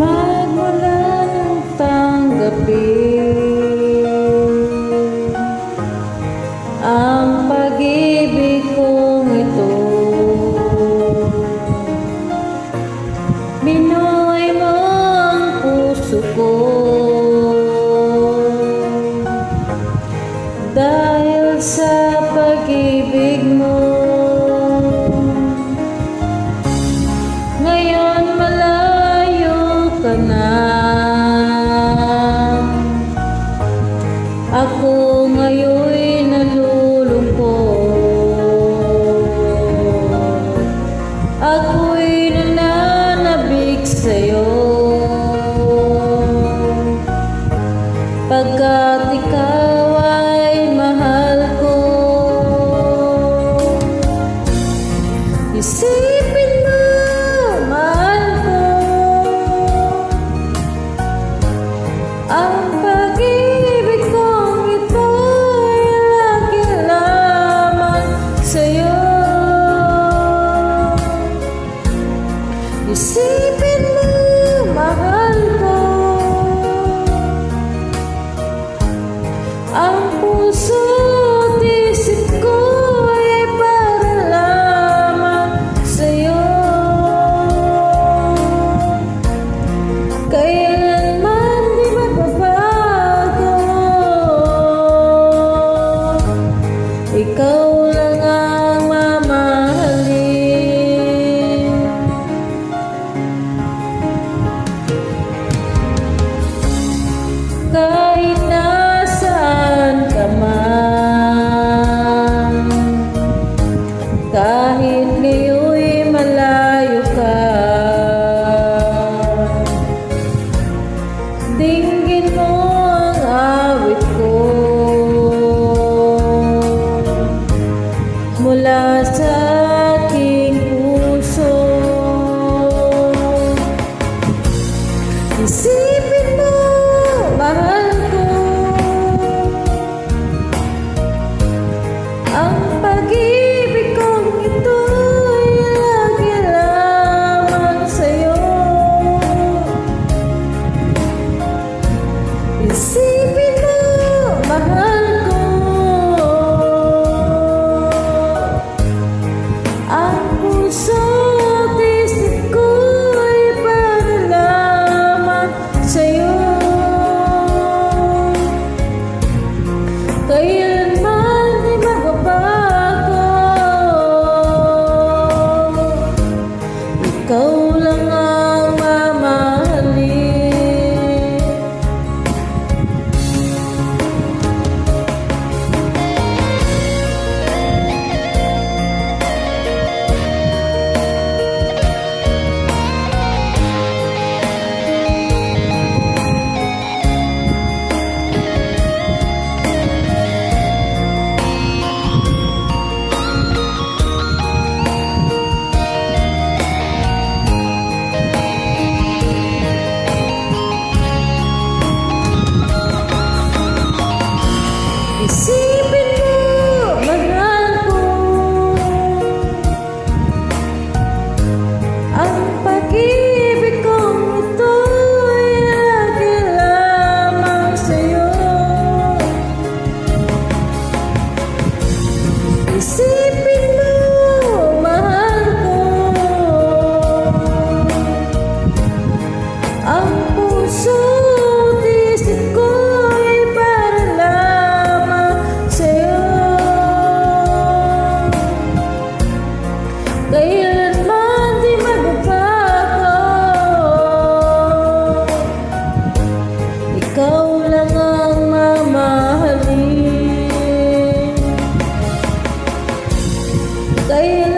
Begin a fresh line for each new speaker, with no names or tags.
magmula ng tanggapin ang pag-ibig ito. Binuhay mo puso ko dahil sa pag-ibig mo. ganhei. Dinggin mo ang say